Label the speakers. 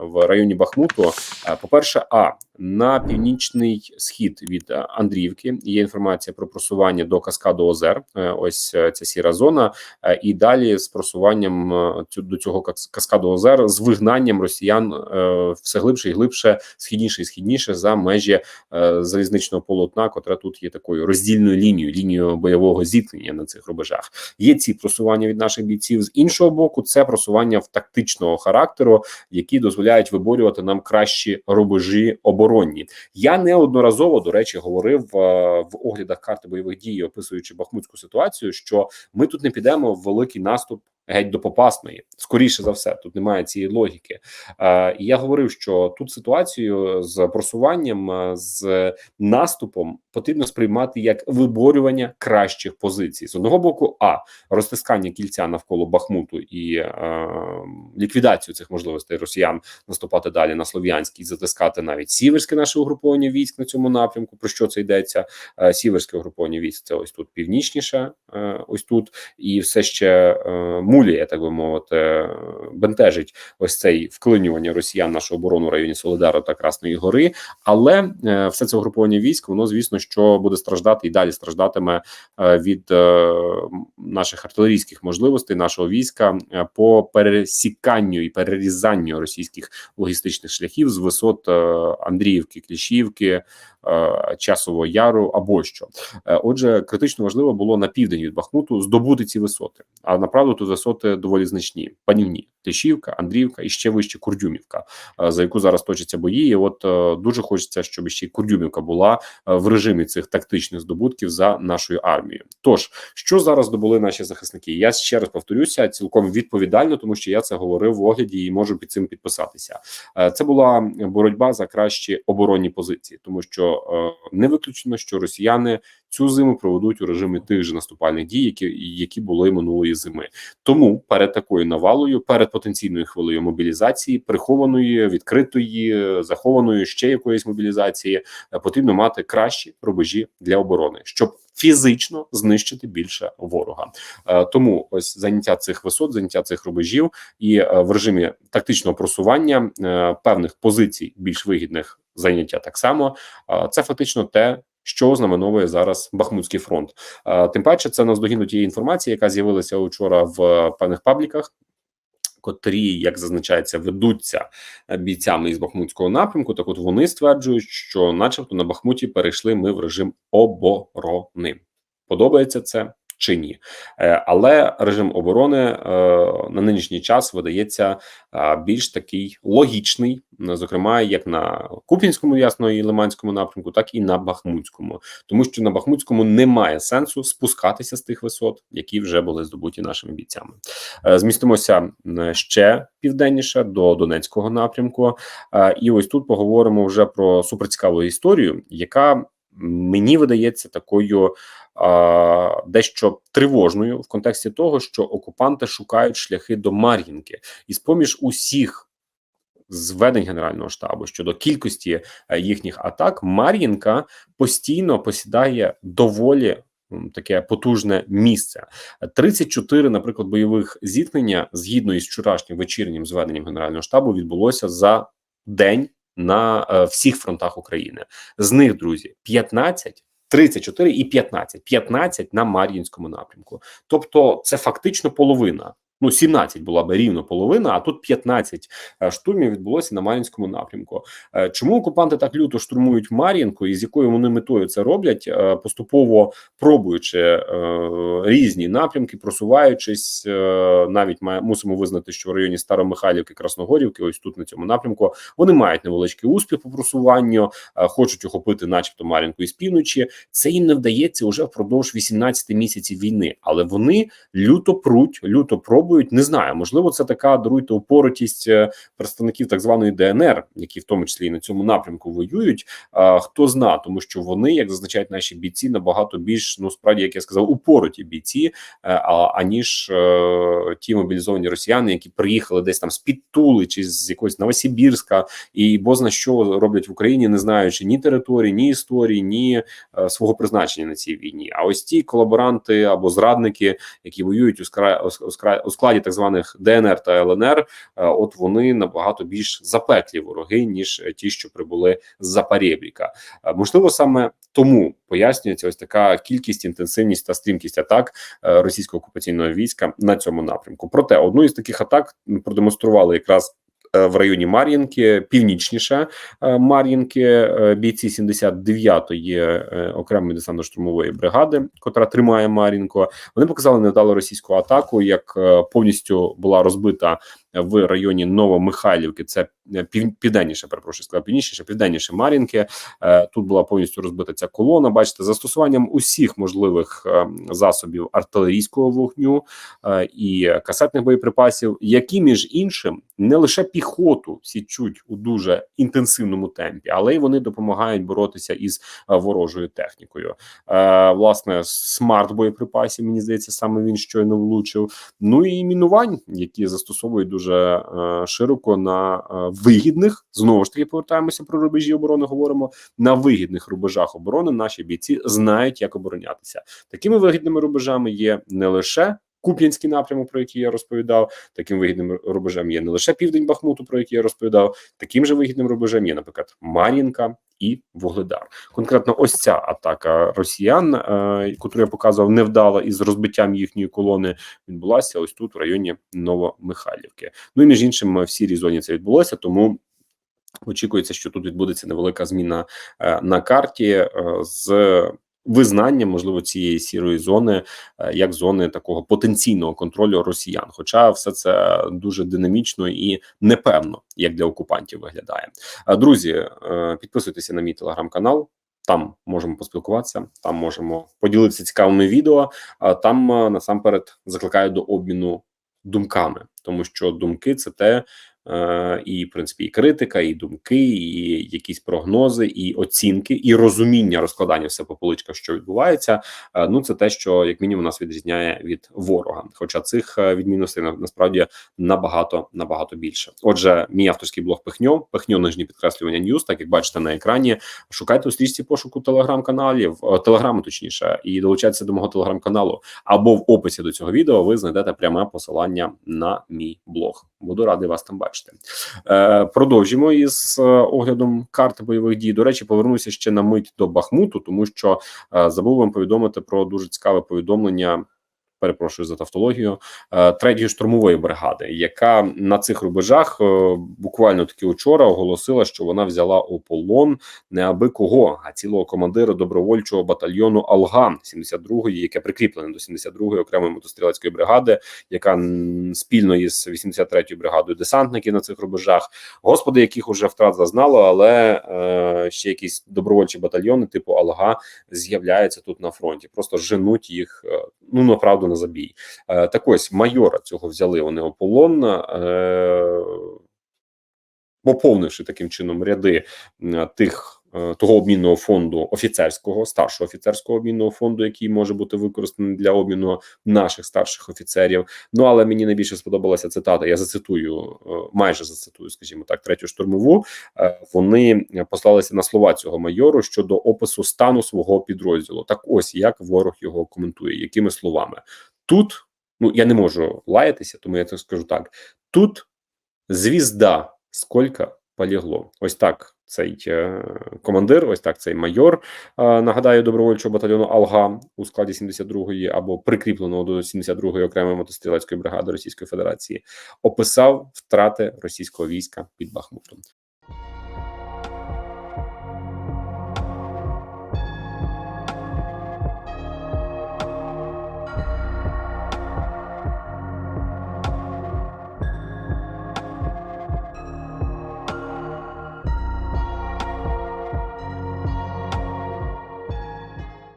Speaker 1: в районі Бахмуту. По перше, а на північний схід від Андріївки є інформація про просування до каскаду Озер. Ось ця сіра зона, і далі з просуванням до цього каскаду Озер з вигнанням росіян все глибше і глибше, східніше і східніше за межі залізничного полотна, котра тут є такою роздільною лінією, лінією бойового зіткнення на цих рубежах. Є ці просування від наших бійців з іншого боку. Це просування в тактичного характеру, які дозволяють виборювати нам кращі рубежі оборонні. Я неодноразово до речі говорив е, в оглядах карти бойових дій, описуючи бахмутську ситуацію, що ми тут не підемо в великий наступ геть до попасної, скоріше за все, тут немає цієї логіки. І я говорив, що тут ситуацію з просуванням з наступом потрібно сприймати як виборювання кращих позицій з одного боку, а розтискання кільця навколо Бахмуту і е, ліквідацію цих можливостей росіян наступати далі на Слов'янський, затискати навіть сіверське наше угруповання військ на цьому напрямку. Про що це йдеться? Сіверське угруповання військ це ось тут північніше, ось тут, і все ще е, муліє, так би мовити, бентежить ось цей вклинювання росіян нашу оборону в районі Солидару та Красної Гори. Але е, все це угруповання військ, воно звісно, що буде страждати і далі страждатиме е, від е, наших артилерійських можливостей нашого війська е, по пересіканню і перерізанню російських логістичних шляхів з висот е, Андріївки, Кліщівки, Е, часового яру або що. Е, отже, критично важливо було на південь від Бахмуту здобути ці висоти. А направду тут висоти доволі значні, панівні. Тишівка, Андріївка і ще вище Курдюмівка, е, за яку зараз точаться бої. І От дуже хочеться, щоб ще й Курдюмівка була в режимі цих тактичних здобутків за нашою армією. Тож що зараз здобули наші захисники? Я ще раз повторюся цілком відповідально, тому що я це говорив в огляді і можу під цим підписатися. Це була боротьба за кращі оборонні позиції, тому що Е, не виключено, що росіяни цю зиму проведуть у режимі тих же наступальних дій, які які були минулої зими. Тому перед такою навалою, перед потенційною хвилею мобілізації, прихованої, відкритої, захованої ще якоїсь мобілізації, е, потрібно мати кращі рубежі для оборони, щоб Фізично знищити більше ворога, е, тому ось заняття цих висот, заняття цих рубежів, і в режимі тактичного просування певних позицій більш вигідних заняття так само. Це фактично те. Що знаменовує зараз Бахмутський фронт? Тим паче, це наздогін тієї інформації, яка з'явилася учора в певних пабліках, котрі, як зазначається, ведуться бійцями із Бахмутського напрямку. Так, от вони стверджують, що, начебто, на Бахмуті перейшли ми в режим оборони. Подобається це чи ні. Е, але режим оборони е, на нинішній час видається е, більш такий логічний, зокрема як на Купінському, ясно і Лиманському напрямку, так і на Бахмутському, тому що на Бахмутському немає сенсу спускатися з тих висот, які вже були здобуті нашими бійцями. Змістимося ще південніше до Донецького напрямку, і ось тут поговоримо вже про суперцікаву історію, яка мені видається такою а, дещо тривожною в контексті того, що окупанти шукають шляхи до Мар'їнки, і з поміж усіх зведень генерального штабу щодо кількості е, їхніх атак, Мар'їнка постійно посідає доволі. Таке потужне місце 34, наприклад, бойових зіткнення згідно із вчорашнім вечірнім зведенням генерального штабу відбулося за день на е, всіх фронтах України. З них друзі 15 34 і 15. 15 на Мар'їнському напрямку. Тобто, це фактично половина Ну, 17 була би рівно половина, а тут 15 е, штурмів відбулося на Мар'їнському напрямку. Е, чому окупанти так люто штурмують Мар'їнку і з якою вони метою це роблять, е, поступово пробуючи різні напрямки, просуваючись, навіть мусимо визнати, що в районі Старомихайлівки, Красногорівки, ось тут на цьому напрямку, вони мають невеличкий успіх по просуванню, хочуть охопити, начебто, Мар'їнку із півночі. Це їм не вдається вже впродовж 18 місяців війни, але вони люто пруть, люто пробують пробують. Не знаю, можливо, це така даруйте упоротість е, представників так званої ДНР, які в тому числі і на цьому напрямку воюють. А хто зна, тому що вони, як зазначають наші бійці, набагато більш ну справді, як я сказав, упороті бійці, е, аніж е, ті мобілізовані росіяни, які приїхали десь там з під Тули чи з якогось Новосибірська, і бозна що роблять в Україні, не знаючи ні території, ні історії, ні свого призначення на цій війні. А ось ті колаборанти або зрадники, які воюють у складі так званих ДНР та ЛНР, е, от вони набагато більш запеклі вороги ніж ті, що прибули з Запорєбріка. Е, Можливо, саме тому пояснюється ось така кількість, інтенсивність та стрімкість атак е, російського окупаційного війська на цьому напрямку. Проте одну із таких атак продемонстрували якраз. Е, В районі Мар'їнки, північніше е, Мар'їнки, е, бійці 79-ї е, окремої десантно-штурмової бригади, котра тримає Мар'їнку, вони показали невдалу російську атаку, як повністю була розбита в районі Новомихайлівки. Це е, південніше, перепрошую, сказав північніше, південніше Мар'їнки. Е, Тут була повністю розбита ця колона. Бачите, застосуванням усіх можливих е, засобів артилерійського вогню і касетних боєприпасів, які між іншим не лише піхоту січуть у дуже інтенсивному темпі, але й вони допомагають боротися із ворожою технікою. Власне, смарт боєприпасів, мені здається, саме він щойно влучив. Ну і мінувань, які застосовують дуже е, широко на е, вигідних. Знову ж таки, повертаємося про рубежі оборони. Говоримо на вигідних рубежах оборони. Наші бійці знають, як оборонятися. Такими вигідними рубежами є не лише. Куп'янський напрямок, про який я розповідав, таким вигідним рубежем є не лише південь Бахмуту, про який я розповідав, таким же вигідним рубежем є, наприклад, Мар'їнка і Вугледар. Конкретно, ось ця атака росіян, е, яку я показував, невдала із розбиттям їхньої колони, відбулася ось тут, в районі Новомихайлівки. Ну і між іншим, в сірій зоні це відбулося, тому. Очікується, що тут відбудеться невелика зміна е, на карті е, з визнанням, можливо, цієї сірої зони е, як зони такого потенційного контролю росіян. Хоча все це дуже динамічно і непевно, як для окупантів виглядає. Е, Друзі, е, підписуйтеся на мій телеграм-канал. Там можемо поспілкуватися, там можемо поділитися цікавими відео. А там насамперед закликаю до обміну думками, тому що думки це те, і в принципі і критика, і думки, і якісь прогнози, і оцінки, і розуміння розкладання все по поличках, що відбувається. Е, ну це те, що як мінімум нас відрізняє від ворога. Хоча цих е, відмінностей на- насправді набагато набагато більше. Отже, мій авторський блог Пихньо, Пихньо нижні підкреслювання Ньюс, так як бачите на екрані. Шукайте у стрічці пошуку телеграм-каналів, е, телеграму точніше, і долучайтеся до мого телеграм-каналу. Або в описі до цього відео ви знайдете пряме посилання на мій блог. Буду радий вас там бачити. Е, продовжимо із е, оглядом карти бойових дій. До речі, повернуся ще на мить до Бахмуту, тому що е, забув вам повідомити про дуже цікаве повідомлення. Перепрошую за тавтологію е, третьої штурмової бригади, яка на цих рубежах е, буквально таки вчора оголосила, що вона взяла у полон не аби кого, а цілого командира добровольчого батальйону Алга 72-ї, яке прикріплене до 72-ї окремої мотострілецької бригади, яка спільно із 83-ю бригадою десантників на цих рубежах. Господи, яких уже втрат зазнало, але е, ще якісь добровольчі батальйони, типу Алга, з'являються тут на фронті. Просто женуть їх е, ну направду на забій. Е, так ось майора цього взяли вони ополонна. Е, поповнивши таким чином ряди тих е, того обмінного фонду офіцерського старшого офіцерського обмінного фонду, який може бути використаний для обміну наших старших офіцерів. Ну але мені найбільше сподобалася цитата. Я зацитую, е, майже зацитую, скажімо так, третю штурмову. Е, Вони послалися на слова цього майору щодо опису стану свого підрозділу. Так, ось як ворог його коментує, якими словами тут. Ну я не можу лаятися, тому я це скажу так: тут звізда скільки полігло. Ось так цей е, командир, ось так цей майор. Е, нагадаю, добровольчого батальйону Алга у складі 72-ї або прикріпленого до 72-ї окремої мотострілецької бригади Російської Федерації описав втрати російського війська під Бахмутом.